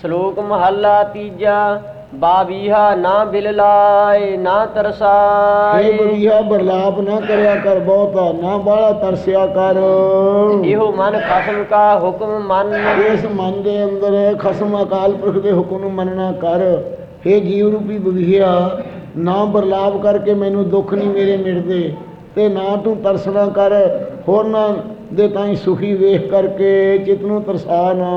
ਸ਼ਲੋਕ ਮਹੱਲਾ ਤੀਜਾ ਬਾਵੀਹਾ ਨਾ ਬਿਲ ਲਾਏ ਨਾ ਇਹ ਤਰਸਾਏ ਬਦੀਆ ਬਰਲਾਪ ਨਾ ਕਰਿਆ ਕਰ ਬਹੁਤਾ ਨਾ ਬਾਹਲਾ ਤਰਸਿਆ ਕਰ। ਇਹੋ ਮਨ ਖਸਮ ਕਾ ਹੁਕਮ ਮੰਨ। ਇਸ ਮਨ ਦੇ ਅੰਦਰ ਖਸਮ ਅਕਾਲ ਪੁਰਖ ਦੇ ਹੁਕਮ ਨੂੰ ਮੰਨਣਾ ਕਰ। हे ਜੀਵ ਰੂਪੀ ਬਦੀਆ ਨਾ ਬਰਲਾਪ ਕਰਕੇ ਮੈਨੂੰ ਦੁੱਖ ਨਹੀਂ ਮੇਰੇ ਮਿਟਦੇ ਤੇ ਨਾ ਤੂੰ ਤਰਸਣਾ ਕਰ। ਹੋਰਨਾਂ ਦੇ ਤਾਈਂ ਸੁਖੀ ਵੇਖ ਕਰਕੇ ਚਿਤ ਨੂੰ ਤਰਸਾ ਨਾ।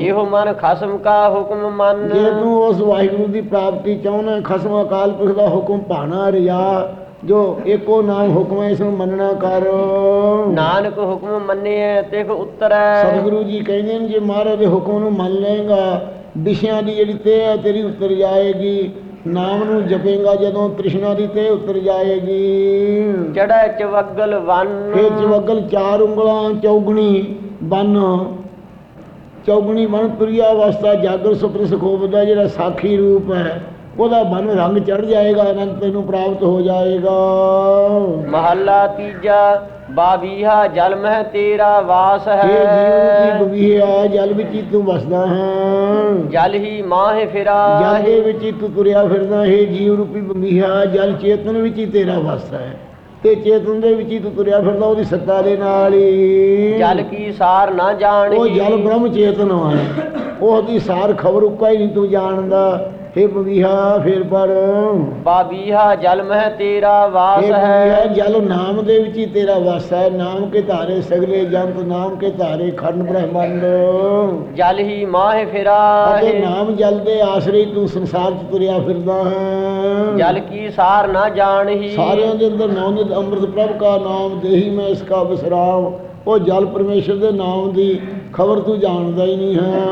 ਇਹੋ ਮਨ ਖਸਮ ਕਾ ਹੁਕਮ ਮੰਨ। ਜੇ ਤੂੰ ਉਸ ਵਾਹਿਗੁਰੂ ਦੀ ਪ੍ਰਾਪਤੀ ਚਾਹੁੰਦਾ ਖਸਮ ਅਕਾਲ ਪੁਰਖ ਦਾ ਹੁਕਮ ਭਾਣਾ ਰਿਆ ਜੋ ਏਕੋ ਨਾਮ ਹੁਕਮ ਹੈ ਇਸ ਨੂੰ ਮੰਨਣਾ ਕਰ। ਨਾਨਕ ਹੁਕਮ ਮੰਨਿਐ ਤਿਖ ਉਤਰੈ। ਸਤਿਗੁਰੂ ਜੀ ਕਹਿੰਦੇ ਨੇ ਜੇ ਮਹਾਰਾਜ ਦੇ ਹੁਕਮ ਨੂੰ ਮੰਨ ਲਏਗਾ ਵਿਸ਼ਿਆਂ ਦੀ ਜਿਹੜੀ ਤੇ ਹੈ ਤੇਰੀ ਉਤਰ ਜਾਏਗੀ। ਨਾਮ ਨੂੰ ਜਪੇਗਾ ਜਦੋਂ ਤ੍ਰਿਸ਼ਨਾ ਦੀ ਤੇ ਉਤਰ ਜਾਏਗੀ। ਚੜੈ ਚਵਗਲ ਵਨ। ਇਹ ਚਵਗਲ ਚਾਰ ਉਂਗਲਾਂ ਚੌਗਣੀ ਬੰਨ ਚੌਗਣੀ ਬਨ ਤੁਰਿਆ ਅਵਸਥਾ ਜਾਗਰ ਸੁਪਨ ਸੁਖੋਪ ਦਾ ਜਿਹੜਾ ਸਾਖੀ ਰੂਪ ਹੈ ਉਹਦਾ ਬਨ ਰੰਗ ਚੜ ਜਾਏਗਾ ਅਨੰਤ ਤੈਨੂੰ ਪ੍ਰਾਪਤ ਹੋ ਜਾਏਗਾ। ਮਹੱਲਾ ਤੀਜਾ ਬਾਵੀਹਾ ਜਲ ਮਹਿ ਤੇਰਾ ਵਾਸ ਇਹ ਜੀਵ ਹੈ ਰੂਪੀ ਬਵੀਆ ਜਲ ਵਿੱਚ ਹੀ ਤੂੰ ਵਸਦਾ ਹੈ। ਜਲ ਹੀ ਮਾਹਿ ਜਲ ਫਿਰਾ ਦੇ ਵਿੱਚ ਹੀ ਤੂੰ ਤੁਰਿਆ ਫਿਰਦਾ ਹੈ ਜੀਵ ਰੂਪੀ ਬੰਬੀਹਾ ਜਲ ਚੇਤਨ ਵਿੱਚ ਹੀ ਤੇਰਾ ਵਾਸ ਹੈ। ਤੇ ਚੇਤਨ ਦੇ ਵਿੱਚ ਹੀ ਤੂੰ ਤੁਰਿਆ ਫਿਰਦਾ ਉਹਦੀ ਸੱਤਾ ਦੇ ਨਾਲ ਹੀ। ਜਲ ਕੀ ਸਾਰ ਨਾ ਜਾਣੀ ਉਹ ਜਲ ਬ੍ਰਹਮ ਚੇਤਨ ਹੈ। ਉਹਦੀ ਸਾਰ ਖਬਰ ਉੱਕਾ ਹੀ ਨਹੀਂ ਤੂੰ ਜਾਣਦਾ। हे ਬੰਬੀਹਾ ਫੇਰ ਪਰ ਬਾਬੀਹਾ ਜਲ ਮਹਿ ਤੇਰਾ ਵਾਸ ਇਹ ਹੈ। ਜਲ ਨਾਮ ਦੇ ਵਿੱਚ ਹੀ ਤੇਰਾ ਵਾਸ ਹੈ। ਨਾਮ ਕੇ ਧਾਰੇ ਸਗਲੇ ਜੰਤ ਨਾਮ ਕੇ ਧਾਰੇ ਖੰਡ ਬ੍ਰਹਮੰਡ। ਜਲ ਹੀ ਮਾਹਿ ਫਿਰਾ ਅਤੇ ਨਾਮ ਜਲ ਦੇ ਆਸਰੇ ਹੀ ਤੂੰ ਸੰਸਾਰ 'ਚ ਤੁਰਿਆ ਫਿਰਦਾ ਹੈ। ਜਲ ਕੀ ਸਾਰ ਨਾ ਜਾਣਹੀ ਸਾਰਿਆਂ ਦੇ ਅੰਦਰ ਦੇ ਅੰਮ੍ਰਿਤ ਪ੍ਰਭ ਕਾ ਨਾਮ ਦੇਹੀ ਮੈਂ ਇਸ ਕਾ ਵਿਸਰਾਮ ਉਹ ਜਲ ਪਰਮੇਸ਼ਰ ਦੇ ਨਾਮ ਦੀ ਖਬਰ ਤੂੰ ਜਾਣਦਾ ਹੀ ਨਹੀਂ ਹੈ।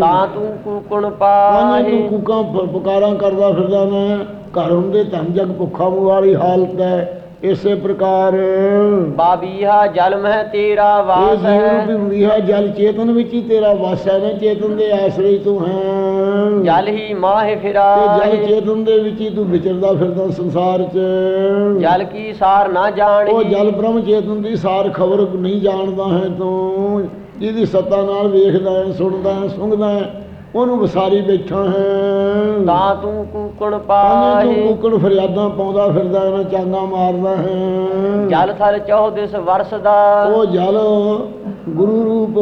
ਤਾਂ ਤੂੰ ਕੂਕਣ ਪਾਹੀ। ਤੂੰ ਕੁਕਾਂ ਪੁਕਾਰਾਂ ਕਰਦਾ ਫਿਰਦਾ ਮੈਂ। ਘਰ ਹੁੰਦੇ ਧਨ ਜਗ ਭੁੱਖਾ ਮੂੰਹ ਵਾਲੀ ਹਾਲਤ ਹੈ। ਇਸੇ ਪ੍ਰਕਾਰ ਬਾਬੀਹਾ ਜਲ ਮਹਿ ਤੇਰਾ ਵਾਸ ਹੈ। ਰੂਪੀ ਹੁੰਦੀ ਹੈ ਜਲ ਚੇਤਨ ਵਿੱਚ ਹੀ ਤੇਰਾ ਵਾਸ ਹੈ। ਨਾ ਚੇਤਨ ਦੇ ਆਸਰੇ ਤੂੰ ਹੈ। ਜਲ ਹੀ ਮਾਹਿ ਫਿਰਾ ਤੇ ਜਲ ਚੇਤਨ ਦੇ ਵਿੱਚ ਹੀ ਤੂੰ ਵਿਚਰਦਾ ਫਿਰਦਾ ਸੰਸਾਰ 'ਚ। ਜਲ ਕੀ ਸਾਰ ਨਾ ਉਹ ਜਾਣਹੀ ਜਲ ਬ੍ਰਹਮ ਚੇਤਨ ਦੀ ਸਾਰ ਖਬਰ ਨਹੀਂ ਜਾਣਦਾ ਹੈ ਤੂੰ। ਜਿਹਦੀ ਸੱਤਾ ਨਾਲ ਵੇਖਦਾ ਹੈ ਸੁਣਦਾ ਹੈ ਸੁੰਘਦਾ ਹੈ ਉਹਨੂੰ ਵਿਸਾਰੀ ਬੈਠਾ ਹੈ। ਤਾਂ ਤੂੰ ਕੂਕਣ ਪਾਣੀ ਤੂੰ ਪਾਹੀ। ਕੁੱਕੜ ਫਰਿਆਦਾਂ ਪਾਉਂਦਾ ਫਿਰਦਾ ਹੈ ਨਾ ਚਾਂਗਾ ਮਾਰਦਾ ਹੈ। ਜਲ ਥਲ ਚੌਦਿਸ ਵਰਸਦਾ। ਉਹ ਜਲ ਗੁਰੂ ਰੂਪ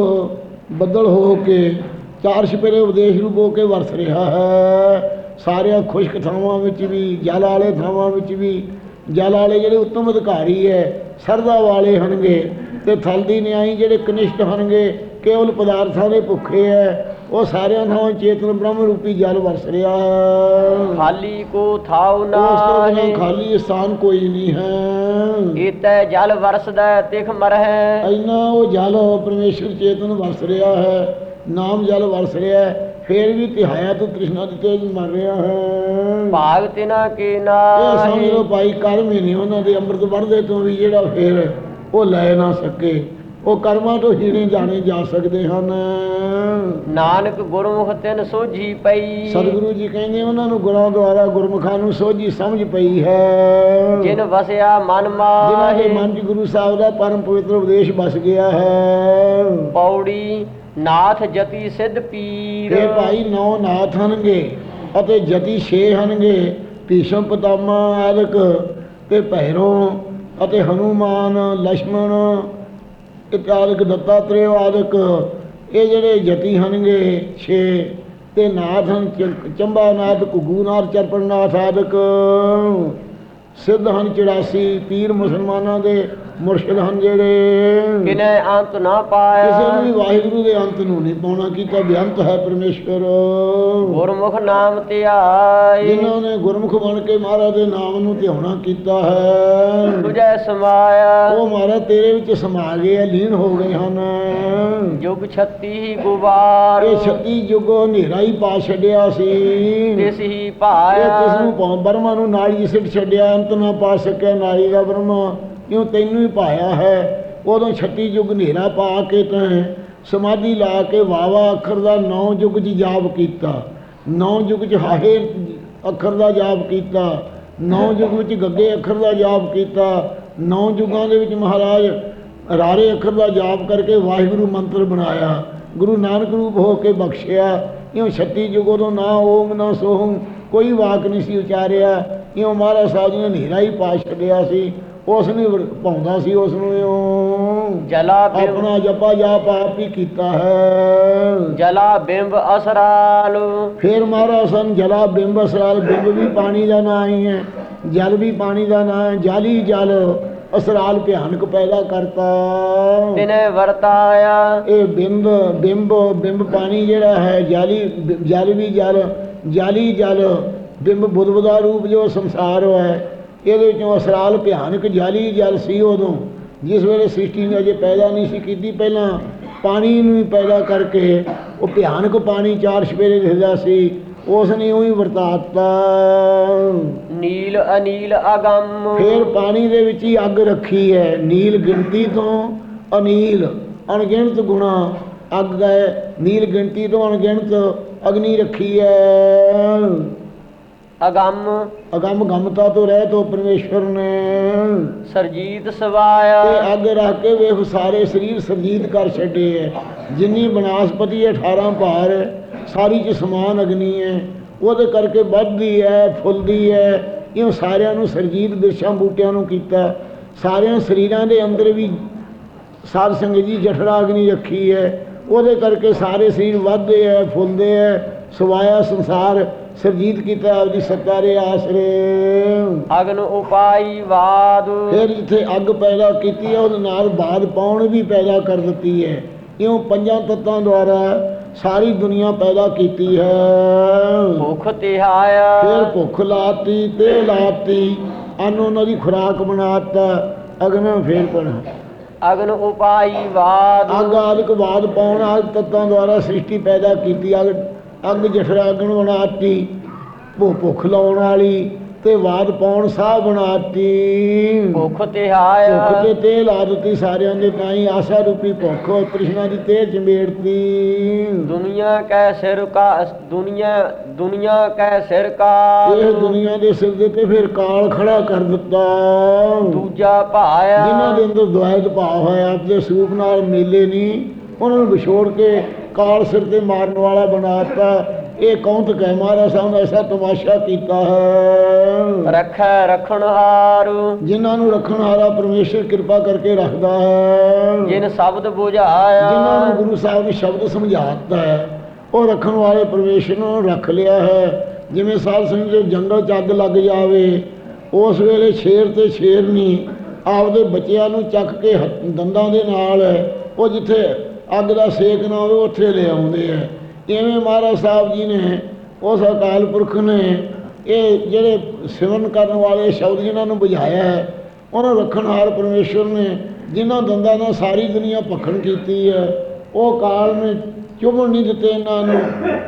ਬੱਦਲ ਹੋ ਕੇ ਚਾਰ ਛਪੇਰੇ ਉਪਦੇਸ਼ ਰੂਪ ਹੋ ਕੇ ਵਰਸ ਰਿਹਾ ਹੈ। ਸਾਰਿਆਂ ਖੁਸ਼ਕ ਥਾਵਾਂ ਵਿੱਚ ਵੀ ਜਲ ਵਾਲੇ ਥਾਵਾਂ ਵਿੱਚ ਵੀ ਜਲ ਵਾਲੇ ਜਿਹੜੇ ਉੱਤਮ ਅਧਿਕਾਰੀ ਹੈ ਸਰਦਾ ਵਾਲੇ ਹਨਗੇ ਤੇ ਥਲ ਦੀ ਨਿਆਈ ਜਿਹੜੇ ਕਨਿਸ਼ਟ ਹਨਗੇ ਕੇਵਲ ਪਦਾਰਥਾਂ ਦੇ ਭੁੱਖੇ ਹੈ ਉਹ ਸਾਰਿਆਂ ਥਾਵਾਂ ਚੇਤਨ ਬ੍ਰਹਮ ਰੂਪੀ ਜਲ ਵਰਸ ਰਿਹਾ ਹੈ ਖਾਲੀ ਕੋ ਥਾਉ ਬਿਨਾਂ ਨਾਹੀ। ਖਾਲੀ ਸਥਾਨ ਕੋਈ ਨਹੀਂ ਹੈ। ਏਤੈ ਜਲ ਵਰਸਦਾ ਤਿਖ ਮਰਹਿ। ਇੰਨਾ ਉਹ ਜਲ ਪਰਮੇਸ਼ਰ ਚੇਤਨ ਵਰਸ ਰਿਹਾ ਹੈ ਨਾਮ ਜਲ ਵਰਸ ਰਿਹਾ ਹੈ ਫੇਰ ਵੀ ਤਿਹਾਇਆ ਤੋਂ ਤ੍ਰਿਸ਼ਨਾ ਦੀ ਤੇਜ ਮਰ ਰਿਹਾ ਹੈ। ਭਾਗ ਤਿਨਾ ਕੇ ਇਹ ਸਮਝ ਨਾਹੀ ਲਓ ਭਾਈ ਕਰਮ ਹੀ ਨਹੀਂ ਉਹਨਾਂ ਦੇ ਅੰਮ੍ਰਿਤ ਵਰਦੇ ਤੋਂ ਵੀ ਜਿਹੜਾ ਫੇਰ ਉਹ ਲੈ ਨਾ ਸਕੇ। ਉਹ ਕਰਮਾਂ ਤੋਂ ਹੀਣੇ ਜਾਣੇ ਜਾ ਸਕਦੇ ਹਨ। ਨਾਨਕ ਗੁਰਮੁਖ ਤਿਨ ਸੋਝੀ ਪਈ। ਸਤਿਗੁਰੂ ਜੀ ਕਹਿੰਦੇ ਉਹਨਾਂ ਨੂੰ ਗੁਰਾਂ ਦੁਆਰਾ ਗੁਰਮੁਖਾਂ ਨੂੰ ਸੋਝੀ ਸਮਝ ਪਈ ਹੈ। ਜਿਨ ਵਸਿਆ ਮਨ ਜਿਨ੍ਹਾਂ ਦੇ ਮਾਹੀ। ਮਨ 'ਚ ਗੁਰੂ ਸਾਹਿਬ ਦਾ ਪਰਮ ਪਵਿੱਤਰ ਉਪਦੇਸ਼ ਵਸ ਗਿਆ ਹੈ। ਪੌੜੀ ਨਾਥ ਜਤੀ ਸਿੱਧ ਪੀਰ। ਇਹ ਭਾਈ ਨੌ ਨਾਥ ਹਨਗੇ ਅਤੇ ਜਤੀ ਛੇ ਹਨਗੇ, ਭੀਸ਼ਮ ਪਤਾਮਾ ਆਦਿਕ ਤੇ ਭੈਰੋਂ ਅਤੇ ਹਨੂਮਾਨ ਲక్ష్మణ ਇਤਾਲਕ ਦੱਤਾਤਰੇ ਆਦਿਕ। ਇਹ ਜਿਹੜੇ ਜਤੀ ਹਨਗੇ ਛੇ ਤੇ ਨਾਥ ਹਨ ਚੰਬਾ ਨਾਥ ਕੁਗੂਨਾਰ ਚਰਪਣ ਨਾਥ ਆਦਕ। ਸਿੱਧ ਹਨ 84 ਪੀਰ ਮੁਸਲਮਾਨਾਂ ਦੇ ਮੁਰਸ਼ਿਦ ਹਨ ਜਿਹੜੇ ਕਿਨੈ ਅੰਤ ਨਾ ਕਿਸੇ ਨੂੰ ਵੀ ਪਾਇਆ ਵਾਹਿਗੁਰੂ ਦੇ ਅੰਤ ਨੂੰ ਨਹੀਂ ਪਾਉਣਾ ਕੀਤਾ ਬੇਅੰਤ ਹੈ ਪਰਮੇਸ਼ਵਰ। ਗੁਰਮੁਖ ਨਾਮ ਧਿਆਈ ਜਿਨ੍ਹਾਂ ਨੇ ਗੁਰਮੁਖ ਬਣ ਕੇ ਮਹਾਰਾਜ ਦੇ ਨਾਮ ਨੂੰ ਧਿਆਉਣਾ ਕੀਤਾ ਹੈ। ਤੁਝੈ ਸਮਾਇਆ। ਉਹ ਮਹਾਰਾਜ ਤੇਰੇ ਵਿੱਚ ਸਮਾ ਗਏ ਆ, ਲੀਨ ਹੋ ਗਏ ਹਨ। ਜੁਗ ਛੱਤੀ ਗੁਬਾਰ। ਇਹ ਛੱਤੀ ਯੁਗੋ ਹਨੇਰਾ ਹੀ ਪਾ ਛੱਡਿਆ ਸੀ। ਤਿਸ ਹੀ ਇਹ ਕਿਸ ਪਾਇਆ ਨੂੰ ਬਰਮਾ ਨੂੰ ਨਾਲੀ ਸਿੱਟ ਛੱਡਿਆ ਅੰਤ ਨਾ ਪਾ ਸਕਿਆ ਨਾਲੀ ਦਾ ਬਰਮਾ। ਕਿਉਂ ਤੈਨੂੰ ਹੀ ਪਾਇਆ ਹੈ? ਉਦੋਂ ਛੱਤੀ ਯੁਗ ਹਨੇਰਾ ਪਾ ਕੇ ਤੈਂ ਸਮਾਧੀ ਲਾ ਕੇ ਵਾਵਾ ਅੱਖਰ ਦਾ ਨੌ ਯੁਗ ਚ ਜਾਪ ਕੀਤਾ। ਨੌ ਯੁਗ ਚ ਹਾਹੇ ਅੱਖਰ ਦਾ ਜਾਪ ਕੀਤਾ। ਨੌ ਯੁਗ ਵਿੱਚ ਗੱਗੇ ਅੱਖਰ ਦਾ ਜਾਪ ਕੀਤਾ। ਨੌ ਯੁਗਾਂ ਦੇ ਵਿੱਚ ਮਹਾਰਾਜ ਰਾਰੇ ਅੱਖਰ ਦਾ ਜਾਪ ਕਰਕੇ ਵਾਹਿਗੁਰੂ ਮੰਤਰ ਬਣਾਇਆ। ਗੁਰੂ ਨਾਨਕ ਰੂਪ ਹੋ ਕੇ ਬਖਸ਼ਿਆ। ਇਉਂ ਛੱਤੀ ਜੁਗੋ ਤੋਂ ਨਾ ਓਮ ਨਾ ਸੋਹਮ ਕੋਈ ਵਾਕ ਨਹੀਂ ਸੀ ਉਚਾਰਿਆ। ਇਉਂ ਮਹਾਰਾਜ ਸਾਹਿਬ ਜੀ ਨੇ ਹਨੇਰਾ ਹੀ ਪਾ ਛੱਡਿਆ ਸੀ। ਉਸ ਨੇ ਪਾਉਂਦਾ ਸੀ ਉਸ ਨੂੰ ਇਉਂ। ਜਲਾ ਬਿੰਬ ਆਪਣਾ ਜਪਾ ਜਾਪ ਆਪ ਹੀ ਕੀਤਾ ਹੈ। ਜਲਾ ਬਿੰਬ ਅਸਰਾਲ। ਫਿਰ ਮਹਾਰਾਜ ਸਨ ਜਲਾ ਬਿੰਬ ਅਸਰਾਲ ਬਿੰਬ ਵੀ ਪਾਣੀ ਦਾ ਨਾਂ ਹੀ ਹੈ। ਜਲ ਵੀ ਪਾਣੀ ਦਾ ਨਾਂ ਹੈ ਜਾਲੀ ਜਲ। ਅਸਰਾਲ ਭਿਆਨਕ ਪੈਦਾ ਕਰਤਾ। ਤਿਨੇ ਵਰਤਾਇਆ। ਇਹ ਬਿੰਬ ਬਿੰਬ ਬਿੰਬ ਪਾਣੀ ਜਿਹੜਾ ਹੈ ਜਾਲੀ ਜਲ ਵੀ ਜਲ ਜਾਲੀ ਜਲ। ਬਿੰਬ ਬੁੱਧਬਦਾ ਰੂਪ ਜੋ ਸੰਸਾਰ ਹੈ। ਇਹਦੇ ਵਿੱਚੋਂ ਅਸਰਾਲ ਭਿਆਨਕ ਜਾਲੀ ਜਲ ਸੀ ਉਦੋਂ ਜਿਸ ਵੇਲੇ ਸ੍ਰਿਸ਼ਟੀ ਨੇ ਅਜੇ ਪੈਦਾ ਨਹੀਂ ਸੀ ਕੀਤੀ ਪਹਿਲਾਂ ਪਾਣੀ ਨੂੰ ਹੀ ਪੈਦਾ ਕਰਕੇ ਉਹ ਭਿਆਨਕ ਪਾਣੀ ਚਾਰ ਸਵੇਰੇ ਦਿਖਦਾ ਸੀ ਉਸ ਨੇ ਉਹੀ ਵਰਤਾਤਾ। ਨੀਲ ਅਨੀਲ ਅਗੰਮ। ਫਿਰ ਪਾਣੀ ਦੇ ਵਿੱਚ ਹੀ ਅੱਗ ਰੱਖੀ ਹੈ ਨੀਲ ਗਿਣਤੀ ਤੋਂ ਅਨੀਲ ਅਣਗਿਣਤ ਗੁਣਾ ਅੱਗ ਹੈ ਨੀਲ ਗਿਣਤੀ ਤੋਂ ਅਣਗਿਣਤ ਅਗਨੀ ਰੱਖੀ ਹੈ। ਅਗੰਮ। ਅਗੰਮ ਗਮਤਾ ਤੋਂ ਰਹਿ ਤੋਂ ਪਰਮੇਸ਼ਵਰ ਨੇ। ਸਰਜੀਤ ਸਵਾਇਆ। ਤੇ ਅੱਗ ਰੱਖ ਕੇ ਵੇਖ ਸਾਰੇ ਸਰੀਰ ਸਰਜੀਤ ਕਰ ਛੱਡੇ ਹੈ ਜਿੰਨੀ ਬਨਾਸਪਤੀ ਹੈ 18 ਭਾਰ ਸਾਰੀ ਚ ਸਮਾਨ ਅਗਨੀ ਹੈ ਉਹਦੇ ਕਰਕੇ ਵੱਧਦੀ ਹੈ ਫੁੱਲਦੀ ਹੈ ਇਹ ਸਾਰਿਆਂ ਨੂੰ ਸਰਜੀਤ ਬਿਰਛਾਂ ਬੂਟਿਆਂ ਨੂੰ ਕੀਤਾ। ਸਾਰਿਆਂ ਸਰੀਰਾਂ ਦੇ ਅੰਦਰ ਵੀ ਸਾਧ ਸੰਗਤ ਜੀ ਜਠੜਾ ਅਗਨੀ ਰੱਖੀ ਹੈ ਉਹਦੇ ਕਰਕੇ ਸਾਰੇ ਸਰੀਰ ਵੱਧਦੇ ਹੈ ਫੁੱਲਦੇ ਹੈ ਸਵਾਇਆ ਸੰਸਾਰ ਸਰਜੀਤ ਕੀਤਾ ਆਪਦੀ ਸਤਾਰੇ ਆਸਰੇ। ਅਗਨ ਉਪਾਈ ਵਾਦ। ਫਿਰ ਜਿੱਥੇ ਅੱਗ ਪੈਦਾ ਕੀਤੀ ਹੈ ਉਹਦੇ ਨਾਲ ਬਾਦ ਪਾਉਣ ਵੀ ਪੈਦਾ ਕਰ ਦਿੱਤੀ ਹੈ। ਇਉਂ ਪੰਜਾਂ ਤੱਤਾਂ ਦੁਆਰਾ ਸਾਰੀ ਦੁਨੀਆ ਪੈਦਾ ਕੀਤੀ ਹੈ। ਭੁਖ ਤਿਹਾਇਆ। ਫਿਰ ਭੁੱਖ ਲਾਤੀ ਤੇ ਲਾਤੀ ਅੰਨ ਉਹਨਾਂ ਦੀ ਖੁਰਾਕ ਬਣਾਤਾ ਅਗਨ ਫੇਰ ਪਣਾ ਅਗਨ ਉਪਾਈ ਵਾਦ। ਅੱਗ ਆਦਿਕ ਬਾਦ ਪਾਉਣ ਆਦਿ ਤੱਤਾਂ ਦੁਆਰਾ ਸ੍ਰਿਸ਼ਟੀ ਪੈਦਾ ਕੀਤੀ ਅੱਗ ਅੱਗ ਜਠਰਾ ਅਗਨ ਬਣਾਤੀ ਭੁ- ਭੁੱਖ ਲਾਉਣ ਵਾਲੀ ਤੇ ਬਾਦ ਪਾਉਣ ਸਾਹ ਬਣਾਤੀ। ਭੁਖ ਭੁੱਖ ਤਿਹਾਇਆ ਤੇ ਤੇਲ ਆ ਦਿੱਤੀ ਸਾਰਿਆਂ ਦੇ ਤਾਈ ਆਸਾ ਰੂਪੀ ਭੁੱਖ ਤ੍ਰਿਸ਼ਨਾ ਦੀ ਤੇਲ ਚਮੇੜਤੀ ਦੁਨੀਆ ਕੈ ਸਿਰ ਕਾ ਦੁਨੀਆ ਦੁਨੀਆ ਕੈ ਸਿਰ ਕਾ ਇਹ ਦੁਨੀਆ ਦੇ ਸਿਰ ਦੇ ਤੇ ਫਿਰ ਕਾਲ ਖੜਾ ਕਰ ਦਿੱਤਾ। ਦੂਜਾ ਭਾਇਆ। ਜਿਨ੍ਹਾਂ ਦੇ ਅੰਦਰ ਦੁਆਇਤ ਭਾਵ ਹੈ ਆਪਦੇ ਸਰੂਪ ਨਾਲ ਮੇਲੇ ਨਹੀਂ ਉਹਨਾਂ ਨੂੰ ਵਿਛੋੜ ਕੇ ਕਾਲ ਸਿਰ ਤੇ ਮਾਰਨ ਵਾਲਾ ਬਣਾਤਾ ਇਹ ਕੌਂਤ ਕਹਿ ਮਹਾਰਾਜ ਸਾਹਿਬ ਐਸਾ ਤਮਾਸ਼ਾ ਕੀਤਾ ਹੈ। ਰਖੈ ਰਖਣ ਹਾਰੂ। ਜਿਨ੍ਹਾਂ ਨੂੰ ਰੱਖਣ ਵਾਲਾ ਪਰਮੇਸ਼ਰ ਕਿਰਪਾ ਕਰਕੇ ਰੱਖਦਾ ਹੈ। ਜਿਨ ਸ਼ਬਦ ਜਿਨ੍ਹਾਂ ਨੂੰ ਗੁਰੂ ਸਾਹਿਬ ਨੇ ਸ਼ਬਦ ਸਮਝਾਤਾ ਹੈ ਉਹ ਰੱਖਣ ਵਾਲੇ ਪਰਮੇਸ਼ਰ ਨੂੰ ਰੱਖ ਲਿਆ ਹੈ। ਜਿਵੇਂ ਸਾਧ ਸੰਗਤ ਦੇ ਜੰਗਲ 'ਚ ਅੱਗ ਲੱਗ ਜਾਵੇ ਉਸ ਵੇਲੇ ਸ਼ੇਰ ਤੇ ਸ਼ੇਰਨੀ ਆਪਦੇ ਬੱਚਿਆਂ ਨੂੰ ਚੱਕ ਕੇ ਦੰਦਾਂ ਦੇ ਨਾਲ ਉਹ ਜਿੱਥੇ ਅੱਗ ਦਾ ਸੇਕ ਨਾ ਹੋਵੇ, ਉੱਥੇ ਲੈ ਆਉਂਦੇ ਆ। ਇਵੇਂ ਮਹਾਰਾਜ ਸਾਹਿਬ ਜੀ ਨੇ ਉਸ ਅਕਾਲ ਪੁਰਖ ਨੇ, ਇਹ ਜਿਹੜੇ ਸਿਮਰਨ ਕਰਨ ਵਾਲੇ ਸ਼ਬਦ ਜਿਨ੍ਹਾਂ ਨੂੰ ਬੁਝਾਇਆ ਹੈ, ਉਹਨਾਂ ਨੂੰ ਰੱਖਣ ਹਾਰ ਪਰਮੇਸ਼ਵਰ ਨੇ, ਜਿਨ੍ਹਾਂ ਦੰਦਾਂ ਨਾਲ ਸਾਰੀ ਦੁਨੀਆ ਭਖਣ ਕੀਤੀ ਹੈ, ਉਹ ਕਾਲ ਨੇ ਚੁਭਣ ਨਹੀਂ ਦਿੱਤੇ ਇਹਨਾਂ ਨੂੰ,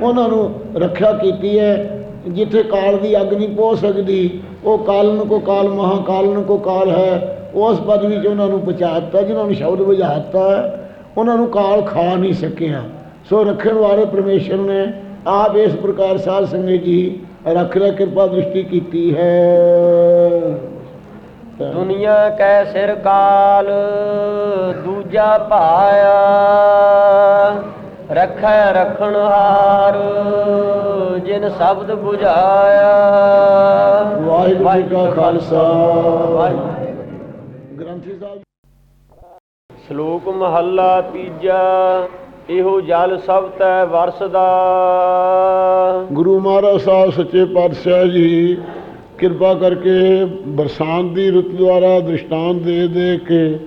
ਉਹਨਾਂ ਨੂੰ ਰੱਖਿਆ ਕੀਤੀ ਹੈ। ਜਿੱਥੇ ਕਾਲ ਦੀ ਅੱਗ ਨਹੀਂ ਪਹੁੰਚ ਸਕਦੀ, ਉਹ ਕਾਲਨ ਕੋ ਕਾਲ ਮਹਾਕਾਲਨ ਕੋ ਕਾਲ ਹੈ, ਉਸ ਪਦ ਵਿੱਚ ਉਹਨਾਂ ਨੂੰ ਪਹੁੰਚਾ ਦਿੱਤਾ, ਜਿਨ੍ਹਾਂ ਨੂੰ ਸ਼ਬਦ ਬੁਝਾ ਦਿੱਤਾ ਉਹਨਾਂ ਨੂੰ ਕਾਲ ਖਾ ਨਹੀਂ ਸਕਿਆ। ਸੋ ਰੱਖਣ ਵਾਲੇ ਪਰਮੇਸ਼ਰ ਨੇ ਆਪ ਇਸ ਪ੍ਰਕਾਰ ਸਾਧ ਸੰਗਤ ਜੀ ਰੱਖ ਲੈ ਕਿਰਪਾ ਦ੍ਰਿਸ਼ਟੀ ਕੀਤੀ ਹੈ। ਦੁਨੀਆ ਕੈ ਸਿਰ ਕਾਲ ਦੂਜਾ ਭਾਇਆ ਰਖੈ ਰਖਣ ਹਾਰ ਜਿਨ ਸ਼ਬਦ 부ਝਾਇਆ ਵਾਹਿਗੁਰੂ ਜੀ ਕਾ ਖਾਲਸਾ। ਵਾਹਿਗੁਰੂ ਗ੍ਰੰਥੀ ਸਾਹਿਬ ਸ਼ਲੋਕ ਮਹੱਲਾ ਤੀਜਾ, ਇਹੋ ਜਲ ਸਭ ਤੈ ਵਰਸਦਾ। ਗੁਰੂ ਮਹਾਰਾਜ ਸਾਹਿਬ ਸੱਚੇ ਪਾਤਸ਼ਾਹ ਜੀ, ਕਿਰਪਾ ਕਰਕੇ ਬਰਸਾਤ ਦੀ ਰੁੱਤ ਦੁਆਰਾ ਦ੍ਰਿਸ਼ਟਾਂਤ ਦੇ ਦੇ ਕੇ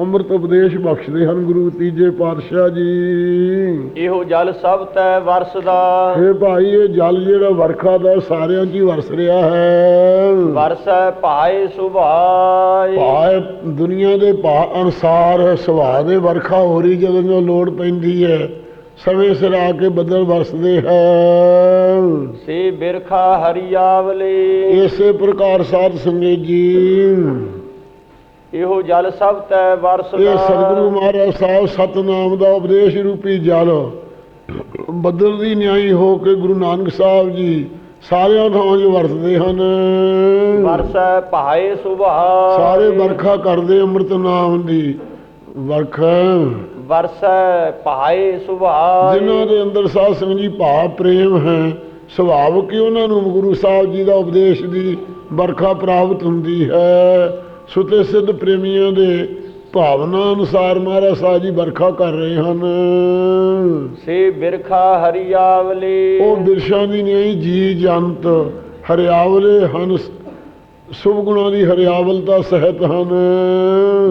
ਅੰਮ੍ਰਿਤ ਉਪਦੇਸ਼ ਬਖਸ਼ਦੇ ਹਨ ਗੁਰੂ ਤੀਜੇ ਪਾਤਸ਼ਾਹ ਜੀ। ਇਹੋ ਜਲ ਸਭ ਤੈ ਵਰਸਦਾ। ਇਹ ਭਾਈ ਇਹ ਜਲ ਜਿਹੜਾ ਵਰਖਾ ਦਾ ਸਾਰਿਆਂ 'ਚ ਹੀ ਵਰਸ ਰਿਹਾ ਹੈ। ਵਰਸੈ ਭਾਏ ਸੁਭਾਏ। ਭਾਏ ਦੁਨੀਆ ਦੇ ਭਾ ਅਨਸਾਰ ਸੁਭਾਅ ਦੇ ਵਰਖਾ ਹੋ ਰਹੀ ਜਦੋਂ ਜੋ ਲੋੜ ਪੈਂਦੀ ਹੈ ਸਮੇਂ ਸਿਰ ਆ ਕੇ ਬੱਦਲ ਵਰਸਦੇ ਹੈ ਸੇ ਬਿਰਖਾ ਹਰੀਆਵਲੇ। ਇਸੇ ਪ੍ਰਕਾਰ ਸਾਧ ਸੰਗਤ ਜੀ। ਇਹੋ ਜਲ ਸਭ ਤੈ ਵਰਸਦਾ। ਇਹ ਸਤਿਗੁਰੂ ਮਹਾਰਾਜ ਸਾਹਿਬ ਸਤਨਾਮ ਦਾ ਉਪਦੇਸ਼ ਰੂਪੀ ਜਲ ਬੱਦਲ ਦੀ ਨਿਆਈ ਹੋ ਕੇ ਗੁਰੂ ਨਾਨਕ ਸਾਹਿਬ ਜੀ ਸਾਰਿਆਂ ਥਾਵਾਂ 'ਚ ਵਰਤਦੇ ਹਨ। ਵਰਸੈ ਭਾਏ ਸੁਭਾ ਸਾਰੇ ਵਰਖਾ ਕਰਦੇ ਅੰਮ੍ਰਿਤ ਨਾਮ ਦੀ ਵਰਖਾ। ਵਰਸੈ ਭਾਏ ਸੁਭਾਏ ਜਿਨ੍ਹਾਂ ਦੇ ਅੰਦਰ ਸਾਧ ਸੰਗਤ ਜੀ ਭਾਵ ਪ੍ਰੇਮ ਹੈ ਸੁਭਾਵਕ ਹੀ ਉਹਨਾਂ ਨੂੰ ਗੁਰੂ ਸਾਹਿਬ ਜੀ ਦਾ ਉਪਦੇਸ਼ ਦੀ ਵਰਖਾ ਪ੍ਰਾਪਤ ਹੁੰਦੀ ਹੈ। ਸੁਤੇ ਸਿੱਧ ਪ੍ਰੇਮੀਆਂ ਦੇ ਭਾਵਨਾ ਅਨੁਸਾਰ ਮਹਾਰਾਜ ਸਾਹਿਬ ਜੀ ਵਰਖਾ ਕਰ ਰਹੇ ਹਨ। ਸੇ ਬਿਰਖਾ ਹਰੀਆਵਲੇ। ਉਹ ਬਿਰਸ਼ਾਂ ਦੀ ਨਹੀਂ ਜੀ ਜੰਤ ਹਰਿਆਵਲੇ ਹਨ ਸੁਭ ਗੁਣਾਂ ਦੀ ਹਰਿਆਵਲਤਾ ਸਹਿਤ ਹਨ।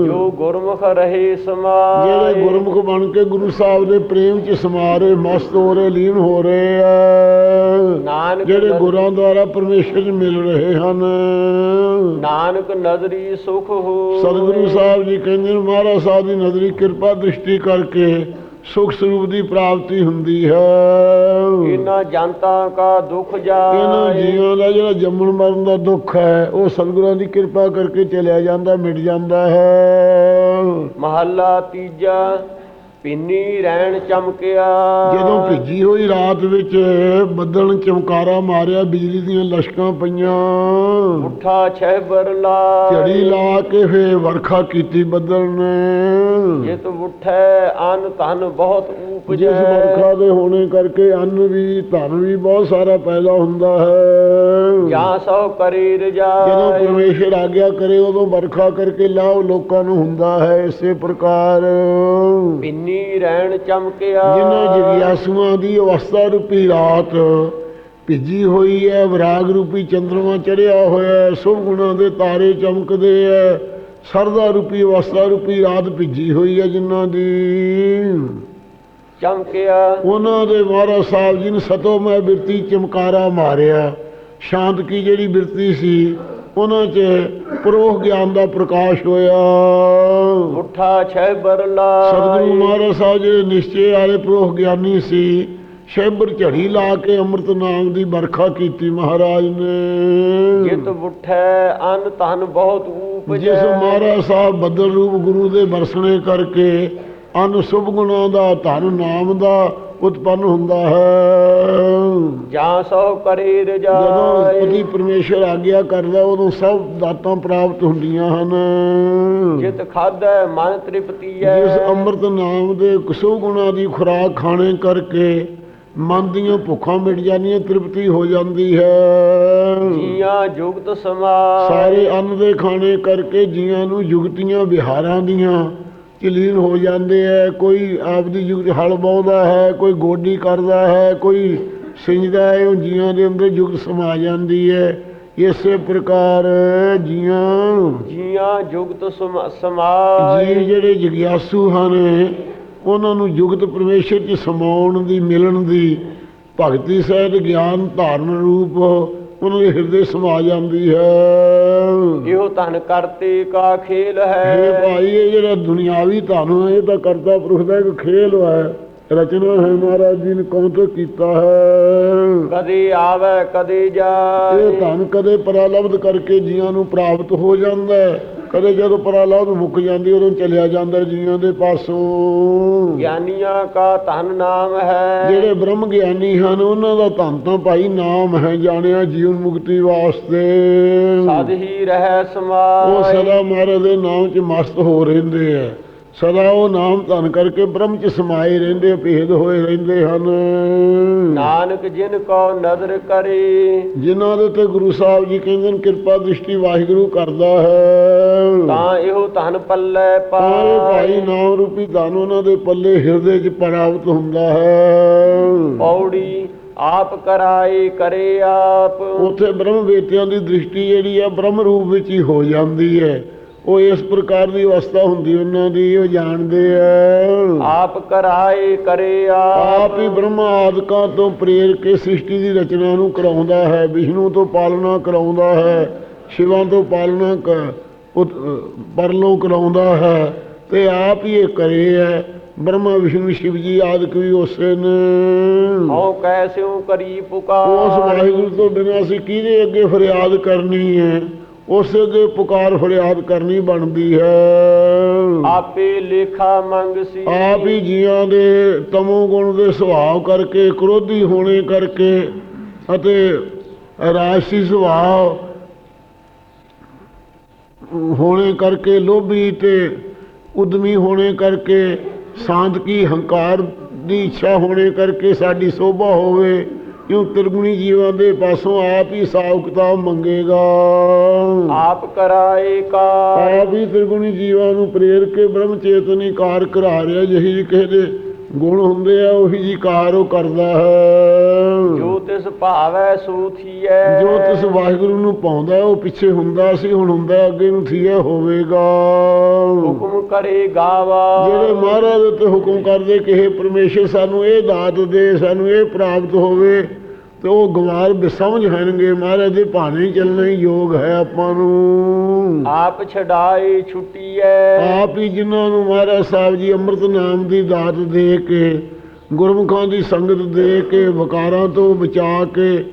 ਜੋ ਗੁਰਮੁਖ ਰਹੇ ਸਮਾਏ। ਜਿਹੜੇ ਗੁਰਮੁਖ ਬਣ ਕੇ ਗੁਰੂ ਸਾਹਿਬ ਦੇ ਪ੍ਰੇਮ ਚ ਸਮਾ ਰਹੇ ਮਸਤ ਹੋ ਰਹੇ ਲੀਨ ਹੋ ਰਹੇ ਆ। ਜਿਹੜੇ ਗੁਰਾਂ ਦੁਆਰਾ ਪਰਮੇਸ਼ਰ ਚ ਮਿਲ ਰਹੇ ਹਨ। ਨਾਨਕ ਨਦਰੀ ਸੁਖ ਹੋ ਸਤਿਗੁਰੂ ਸਾਹਿਬ ਜੀ ਕਹਿੰਦੇ ਨੇ ਮਹਾਰਾਜ ਸਾਹਿਬ ਦੀ ਨਜ਼ਰੀ ਕਿਰਪਾ ਦ੍ਰਿਸ਼ਟੀ ਕਰਕੇ ਸੁਖ ਸਰੂਪ ਦੀ ਪ੍ਰਾਪਤੀ ਹੁੰਦੀ ਹੈ। ਇਨਾ ਜਨਤਾ ਕਾ ਦੁਖ ਇਹਨਾਂ ਜਾਏ ਜੀਵਾਂ ਦਾ ਜਿਹੜਾ ਜੰਮਣ ਮਰਨ ਦਾ ਦੁੱਖ ਹੈ ਉਹ ਸਤਿਗੁਰਾਂ ਦੀ ਕਿਰਪਾ ਕਰਕੇ ਚਲਿਆ ਜਾਂਦਾ ਮਿਟ ਜਾਂਦਾ ਹੈ। ਮਹੱਲਾ ਤੀਜਾ ਪਿੰਨੀ ਰਹਿਣ ਚਮਕਿਆ। ਜਦੋਂ ਭਿੱਜੀ ਹੋਈ ਰਾਤ ਵਿੱਚ ਬੱਦਲ ਚਮਕਾਰਾ ਮਾਰਿਆ ਬਿਜਲੀ ਦੀਆਂ ਲਸ਼ਕਾਂ ਪਈਆਂ। ਉਠਾ ਛਹਿਬਰ ਲਾ ਝੜੀ ਲਾ ਕੇ ਫੇ ਵਰਖਾ ਕੀਤੀ ਬੱਦਲ ਨੇ। ਜਿਤ ਉਠੈ ਅਨ ਧਨ ਬਹੁਤ ਜਿਸ ਉਪਜੈ ਵਰਖਾ ਦੇ ਹੋਣੇ ਕਰਕੇ ਅੰਨ ਵੀ ਧਨ ਵੀ ਬਹੁਤ ਸਾਰਾ ਪੈਦਾ ਹੁੰਦਾ ਹੈ। ਜਾਂ ਸੋ ਕਰੀ ਜਦੋਂ ਰਜਾਈ ਪਰਮੇਸ਼ਰ ਆਗਿਆ ਕਰੇ ਉਦੋਂ ਵਰਖਾ ਕਰਕੇ ਲਾਭ ਲੋਕਾਂ ਨੂੰ ਹੁੰਦਾ ਹੈ ਇਸੇ ਪ੍ਰਕਾਰ। ਪਿੰਨੀ ਰਹਿਣ ਚਮਕਿਆ। ਜਿਨ੍ਹਾਂ ਜਗਿਆਸੂਆਂ ਦੀ ਅਵਸਥਾ ਰੂਪੀ ਰਾਤ ਭਿੱਜੀ ਹੋਈ ਹੈ ਵਿਰਾਗ ਰੂਪੀ ਚੰਦਰਮਾ ਚੜਿਆ ਹੋਇਆ ਹੈ ਸੁਭ ਗੁਣਾਂ ਦੇ ਤਾਰੇ ਚਮਕਦੇ ਹੈ ਸਰਦਾ ਰੂਪੀ ਅਵਸਥਾ ਰੂਪੀ ਰਾਤ ਭਿੱਜੀ ਹੋਈ ਹੈ ਜਿਨ੍ਹਾਂ ਦੀ। ਚਮਕਿਆ। ਉਹਨਾਂ ਦੇ ਮਹਾਰਾਜ ਸਾਹਿਬ ਜੀ ਨੇ ਸਤੋ ਮੈਂ ਬਿਰਤੀ ਚਮਕਾਰਾ ਮਾਰਿਆ। ਸ਼ਾਂਤ ਕੀ ਜਿਹੜੀ ਬਿਰਤੀ ਸੀ ਉਹਨਾਂ 'ਚ ਪ੍ਰੋਹ ਗਿਆਨ ਦਾ ਪ੍ਰਕਾਸ਼ ਹੋਇਆ। ਉਠਾ ਛਹਿਬਰ ਲਾ ਸਤਿਗੁਰੂ ਮਹਾਰਾਜ ਸਾਹਿਬ ਜਿਹੜੇ ਨਿਸ਼ਚੇ ਵਾਲੇ ਪ੍ਰੋਹ ਗਿਆਨੀ ਸੀ। ਸ਼ੈਬਰ ਝੜੀ ਲਾ ਕੇ ਅੰਮ੍ਰਿਤ ਨਾਮ ਦੀ ਵਰਖਾ ਕੀਤੀ ਮਹਾਰਾਜ ਨੇ। ਜਿਤ ਉਠੈ ਅਨ ਧਨ ਬਹੁਤ ਉਪਜੈ। ਜਿਸ ਮਹਾਰਾਜ ਸਾਹਿਬ ਬੱਦਲ ਰੂਪ ਗੁਰੂ ਦੇ ਵਰਸਣੇ ਕਰਕੇ ਅਨ ਸੁਭ ਗੁਣਾਂ ਦਾ ਧਨ ਨਾਮ ਦਾ ਉਤਪੰਨ ਹੁੰਦਾ ਹੈ। ਜਾਂ ਸੋ ਕਰੀ ਜਦੋਂ ਰਜਾਈ ਪਤੀ ਪਰਮੇਸ਼ਰ ਆਗਿਆ ਕਰਦਾ ਉਦੋਂ ਸਭ ਦਾਤਾਂ ਪ੍ਰਾਪਤ ਹੁੰਦੀਆਂ ਹਨ। ਜਿਤ ਖਾਧੈ ਮਨ ਤ੍ਰਿਪਤੀਐ ਜਿਸ ਅੰਮ੍ਰਿਤ ਨਾਮ ਦੇ ਕੁਸੂ ਗੁਣਾ ਦੀ ਖੁਰਾਕ ਖਾਣੇ ਕਰਕੇ ਮਨ ਦੀਆਂ ਭੁੱਖਾਂ ਮਿਟ ਜਾਂਦੀਆਂ ਤ੍ਰਿਪਤੀ ਹੋ ਜਾਂਦੀ ਹੈ। ਜੀਆਂ ਜੁਗਤ ਸਮਾਏ ਸਾਰੇ ਅੰਨ ਦੇ ਖਾਣੇ ਕਰਕੇ ਜੀਆਂ ਨੂੰ ਯੁਗਤੀਆਂ ਵਿਹਾਰਾਂ ਦੀਆਂ ਚਲੀਨ ਹੋ ਜਾਂਦੇ ਹੈ ਕੋਈ ਆਪਦੀ ਯੁਗਤ ਹਲ ਬਾਉਂਦਾ ਹੈ ਕੋਈ ਗੋਡੀ ਕਰਦਾ ਹੈ ਕੋਈ ਸਿੰਜਦਾ ਹੈ ਉਹ ਜੀਆਂ ਦੇ ਅੰਦਰ ਯੁਗਤ ਸਮਾ ਜਾਂਦੀ ਹੈ ਇਸੇ ਪ੍ਰਕਾਰ ਜੀਆਂ ਜੀਆਂ ਜੁਗਤ ਸਮ- ਜੀ ਜਿਹੜੇ ਜਗਿਆਸੂ ਹਨ ਉਹਨਾਂ ਨੂੰ ਜੁਗਤ ਪਰਮੇਸ਼ਰ ਚ ਸਮਾਉਣ ਦੀ ਮਿਲਣ ਦੀ ਭਗਤੀ ਸਹਿਤ ਗਿਆਨ ਧਾਰਨ ਰੂਪ ਉਹਨਾਂ ਦੇ ਹਿਰਦੇ ਸਮਾ ਜਾਂਦੀ ਹੈ। ਇਹੋ ਧਨ ਕਰਤੇ ਕਾ ਖੇਲ ਇਹ ਹੈ ਭਾਈ ਇਹ ਜਿਹੜਾ ਦੁਨਿਆਵੀ ਧਨ ਹੈ ਇਹ ਤਾਂ ਕਰਤਾ ਪੁਰਖ ਦਾ ਇੱਕ ਖੇਲ ਹੈ। ਰਚਨਾ ਹੈ ਮਹਾਰਾਜ ਜੀ ਨੇ ਕੌਣ ਤੋਂ ਕੀਤਾ ਹੈ। ਕਦੇ ਆਵੇ ਕਦੇ ਇਹ ਜਾਏ ਧਨ ਕਦੇ ਪਰਾਲਬਧ ਕਰਕੇ ਜੀਆਂ ਨੂੰ ਪ੍ਰਾਪਤ ਹੋ ਜਾਂਦਾ ਹੈ। ਕਦੇ ਜਦੋਂ ਪਰਾਲਬਧ ਮੁੱਕ ਜਾਂਦੀ ਉਦੋਂ ਚਲਿਆ ਜਾਂਦਾ ਜੀਆਂ ਦੇ ਪਾਸੋਂ। ਗਿਆਨੀਆਂ ਕਾ ਧਨ ਨਾਮ ਹੈ। ਜਿਹੜੇ ਬ੍ਰਹਮ ਗਿਆਨੀ ਹਨ ਉਹਨਾਂ ਦਾ ਧੰਨ ਤਾਂ ਭਾਈ ਨਾਮ ਹੈ ਜਾਣਿਆ ਜੀਵਨ ਮੁਕਤੀ ਵਾਸਤੇ। ਸਦ ਹੀ ਰਹਿ ਉਹ ਸਮਾਏ ਸਦਾ ਮਹਾਰਾਜ ਦੇ ਨਾਮ 'ਚ ਮਸਤ ਹੋ ਰਹਿੰਦੇ ਆ। ਸਦਾ ਉਹ ਨਾਮ ਧੰਨ ਕਰਕੇ ਬ੍ਰਹਮ 'ਚ ਸਮਾਏ ਰਹਿੰਦੇ ਭੇਦ ਹੋਏ ਰਹਿੰਦੇ ਹਨ। ਨਾਨਕ ਜਿਨ ਕੋ ਨਦਰ ਕਰੇ। ਜਿਨ੍ਹਾਂ ਦੇ ਤੇ ਗੁਰੂ ਸਾਹਿਬ ਜੀ ਕਹਿੰਦੇ ਨੇ ਕਿਰਪਾ ਦ੍ਰਿਸ਼ਟੀ ਵਾਹਿਗੁਰੂ ਕਰਦਾ ਹੈ। ਤਾਂ ਇਹੋ ਧਨ ਪੱਲੇ ਸਾਰੇ ਭਾਈ ਪਾਏ ਨਾਮ ਰੂਪੀ ਧਨ ਉਹਨਾਂ ਦੇ ਪੱਲੇ ਹਿਰਦੇ 'ਚ ਪ੍ਰਾਪਤ ਹੁੰਦਾ ਹੈ। ਪੌੜੀ ਆਪ ਕਰਾਏ ਕਰੇ ਆਪ। ਉੱਥੇ ਬ੍ਰਹਮ ਵੇਤਿਆਂ ਦੀ ਦ੍ਰਿਸ਼ਟੀ ਜਿਹੜੀ ਆ ਬ੍ਰਹਮ ਰੂਪ ਵਿੱਚ ਹੀ ਹੋ ਜਾਂਦੀ ਹੈ। ਉਹ ਇਸ ਪ੍ਰਕਾਰ ਦੀ ਅਵਸਥਾ ਹੁੰਦੀ ਉਹਨਾਂ ਦੀ ਉਹ ਜਾਣਦੇ ਆ। ਆਪ ਕਰਾਏ ਕਰੇ ਆਪ। ਹੀ ਬ੍ਰਹਮਾ ਆਦਿਕਾਂ ਤੋਂ ਪ੍ਰੇਰ ਕੇ ਸ੍ਰਿਸ਼ਟੀ ਦੀ ਰਚਨਾ ਨੂੰ ਕਰਾਉਂਦਾ ਹੈ ਵਿਸ਼ਨੂੰ ਤੋਂ ਪਾਲਣਾ ਕਰਾਉਂਦਾ ਹੈ ਸ਼ਿਵਾਂ ਤੋਂ ਪਾਲਣਾ ਪਰਲੋਂ ਕਰਾਉਂਦਾ ਹੈ ਤੇ ਆਪ ਹੀ ਇਹ ਕਰੇ ਹੈ। ਬ੍ਰਹਮਾ ਵਿਸ਼ਨੂੰ ਸ਼ਿਵ ਜੀ ਆਦਿਕ ਵੀ ਉਸੇ ਨੇ। ਹਉ ਕੈਸਿਉ ਕਰੀ ਉਸ ਪੁਕਾਰ ਵਾਹਿਗੁਰੂ ਤੋਂ ਬਿਨਾਂ ਅਸੀਂ ਕਿਹਦੇ ਅੱਗੇ ਫਰਿਆਦ ਕਰਨੀ ਹੈ? ਉਸੇ ਦੇ ਪੁਕਾਰ ਫਰਿਆਦ ਕਰਨੀ ਬਣਦੀ ਹੈ। ਆਪੇ ਲੇਖਾ ਮੰਗਸੀ ਆਪ ਹੀ ਜੀਆਂ ਦੇ ਤਮੋ ਗੁਣ ਦੇ ਸੁਭਾਅ ਕਰਕੇ ਕ੍ਰੋਧੀ ਹੋਣੇ ਕਰਕੇ ਅਤੇ ਰਾਸ਼ੀ ਸੁਭਾਅ ਹੋਣੇ ਕਰਕੇ ਲੋਭੀ ਤੇ ਉਦਮੀ ਹੋਣੇ ਕਰਕੇ ਸ਼ਾਂਤ ਕੀ ਹੰਕਾਰ ਦੀ ਇੱਛਾ ਹੋਣੇ ਕਰਕੇ ਸਾਡੀ ਸੋਭਾ ਹੋਵੇ। ਕਿਉਂ ਤਿਰਗੁਣੀ ਜੀਵਾਂ ਦੇ ਪਾਸੋਂ ਆਪ ਹੀ ਹਿਸਾਬ ਕਿਤਾਬ ਮੰਗੇਗਾ। ਆਪ ਕਰਾਏ ਕਾਰ ਆਪ ਹੀ ਤਿਰਗੁਣੀ ਜੀਵਾਂ ਨੂੰ ਪ੍ਰੇਰ ਕੇ ਬ੍ਰਹਮ ਚੇਤਨੀ ਕਾਰ ਕਰਾ ਰਿਹਾ ਜਿਹੀ ਜਿਹੀ ਕਿਸੇ ਦੇ ਗੁਣ ਹੁੰਦੇ ਆ ਉਹੀ ਜੀ ਕਾਰ ਉਹ ਕਰਦਾ ਹੈ। ਜੋ ਤਿਸ ਭਾਵੈ ਸੋ ਥੀਐ। ਜੋ ਤਿਸ ਵਾਹਿਗੁਰੂ ਨੂੰ ਪਾਉਂਦਾ ਉਹ ਪਿੱਛੇ ਹੁੰਦਾ ਸੀ ਹੁਣ ਹੁੰਦਾ ਅੱਗੇ ਨੂੰ ਥੀਆ ਹੋਵੇਗਾ। ਹੁਕਮ ਕਰੇ ਗਾਵਾ। ਜਿਹੜੇ ਮਹਾਰਾਜ ਉੱਤੇ ਹੁਕਮ ਕਰਦੇ ਕਿ ਇਹ ਪਰਮੇਸ਼ਰ ਸਾਨੂੰ ਇਹ ਦਾਤ ਦੇ ਸਾਨੂੰ ਇਹ ਪ੍ਰਾਪਤ ਹੋਵੇ। ਤੇ ਉਹ ਗਵਾਰ ਬੇਸਮਝ ਹੋਣਗੇ ਮਹਾਰਾਜ ਦੇ ਭਾਣੇ ਹੀ ਚੱਲਣਾ ਹੀ ਯੋਗ ਹੈ ਆਪਾਂ ਨੂੰ। ਆਪ ਛਡਾਏ ਛੁੱਟੀਐ ਆਪ ਹੀ ਜਿਨ੍ਹਾਂ ਨੂੰ ਮਹਾਰਾਜ ਸਾਹਿਬ ਜੀ ਅੰਮ੍ਰਿਤ ਨਾਮ ਦੀ ਦਾਤ ਦੇ ਕੇ ਗੁਰਮੁਖਾਂ ਦੀ ਸੰਗਤ ਦੇ ਕੇ ਵਕਾਰਾਂ ਤੋਂ ਬਚਾ ਕੇ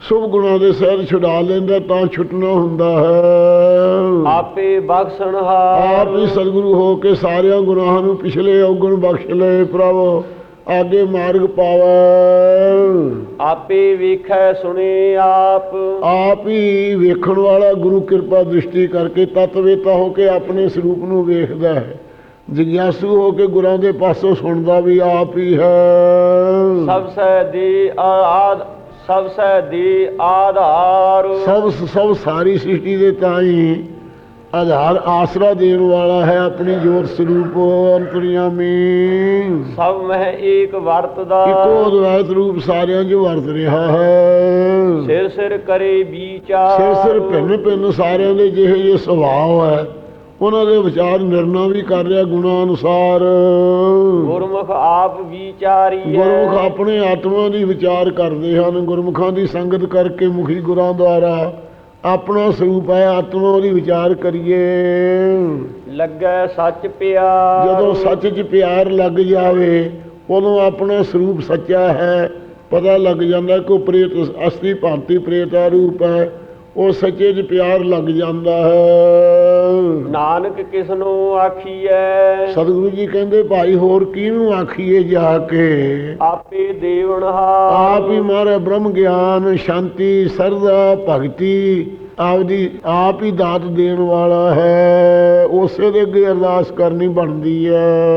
ਸ਼ੁਭ ਗੁਣਾਂ ਦੇ ਸਹਿਰ ਛੁਡਾ ਲੈਂਦਾ ਤਾਂ ਛੁੱਟਣਾ ਹੁੰਦਾ ਹੈ। ਆਪੇ ਬਖਸ਼ਣਹਾਰ ਆਪ ਹੀ ਸਤਿਗੁਰੂ ਹੋ ਕੇ ਸਾਰਿਆਂ ਗੁਨਾਹਾਂ ਨੂੰ ਪਿਛਲੇ ਔਗਣ ਬਖਸ਼ ਲਏ ਪ੍ਰਭ। ਆਗੇ ਮਾਰਗ ਪਾਵੈ। ਆਪੇ ਵੇਖੈ ਸੁਣੇ ਆਪ। ਆਪ ਹੀ ਵੇਖਣ ਵਾਲਾ ਗੁਰੂ ਕਿਰਪਾ ਦ੍ਰਿਸ਼ਟੀ ਕਰਕੇ ਤਤਵੇਤਾ ਹੋ ਕੇ ਆਪਣੇ ਸਰੂਪ ਨੂੰ ਵੇਖਦਾ ਹੈ। ਜਿਗਿਆਸੂ ਹੋ ਕੇ ਗੁਰਾਂ ਦੇ ਪਾਸੋਂ ਸੁਣਦਾ ਵੀ ਆਪ ਹੀ ਹੈ। ਸਭ ਸੈ ਦੇ ਆਦ ਸਭ ਸੈ ਦੇ ਆਧਾਰ। ਸਭ ਸਭ ਸਾਰੀ ਸ੍ਰਿਸ਼ਟੀ ਦੇ ਤਾਈ ਆਧਾਰ ਆਸਰਾ ਦੇਣ ਵਾਲਾ ਹੈ ਆਪਣੀ ਜੋਤ ਸਰੂਪ ਅੰਤਰੀਆਮੀ ਸਭ ਮਹਿ ਏਕ ਵਰਤਦਾ। ਇੱਕੋ ਅਦਵੈਤ ਰੂਪ ਸਾਰਿਆਂ 'ਚ ਵਰਤ ਰਿਹਾ ਹੈ। ਸਿਰ ਸਿਰ ਕਰੇ ਵਿਚਾਰ। ਸਿਰ ਸਿਰ ਭਿੰਨ ਭਿੰਨ ਸਾਰਿਆਂ ਦੇ ਜਿਹੇ ਜਿਹੇ ਸੁਭਾਅ ਹੈ। ਉਹਨਾਂ ਦੇ ਵਿਚਾਰ ਨਿਰਣਾ ਵੀ ਕਰ ਰਿਹਾ ਗੁਣਾ ਅਨੁਸਾਰ। ਗੁਰਮੁਖ ਆਪ ਵਿਚਾਰੀਐ ਗੁਰਮੁਖ ਆਪਣੇ ਆਤਮਾ ਦੀ ਵਿਚਾਰ ਕਰਦੇ ਹਨ। ਗੁਰਮੁਖਾਂ ਦੀ ਸੰਗਤ ਕਰਕੇ ਮੁਖੀ ਗੁਰਾਂ ਦੁਆਰਾ ਆਪਣਾ ਸਰੂਪ ਹੈ ਆਤਮਾ ਉਹਦੀ ਵਿਚਾਰ ਕਰੀਏ। ਲੱਗੈ ਸੱਚ ਪਿਆਰ। ਜਦੋਂ ਸੱਚ 'ਚ ਪਿਆਰ ਲੱਗ ਜਾਵੇ ਉਦੋਂ ਆਪਣਾ ਸਰੂਪ ਸੱਚਾ ਹੈ। ਪਤਾ ਲੱਗ ਜਾਂਦਾ ਕਿ ਉਹ ਪ੍ਰੇਤ ਅਸਲੀ ਭਾਂਤੀ ਪ੍ਰੇਤਾ ਰੂਪ ਹੈ। ਉਹ ਸੱਚੇ 'ਚ ਪਿਆਰ ਲੱਗ ਜਾਂਦਾ ਹੈ। ਨਾਨਕ ਕਿਸਨੂੰ ਆਖੀਐ? ਸਤਿਗੁਰੂ ਜੀ ਕਹਿੰਦੇ ਭਾਈ ਹੋਰ ਕਿਹਨੂੰ ਆਖੀਏ ਜਾ ਕੇ? ਆਪੇ ਦੇਵਨਹਾਰ ਆਪ ਹੀ ਮਾਰੇ ਬ੍ਰਹਮ ਗਿਆਨ ਸ਼ਾਂਤੀ ਸਰਦਾ ਭਗਤੀ। ਆਪਦੀ ਆਪ ਹੀ ਦਾਤ ਦੇਣ ਵਾਲਾ ਹੈ। ਉਸੇ ਦੇ ਅੱਗੇ ਅਰਦਾਸ ਕਰਨੀ ਬਣਦੀ ਹੈ।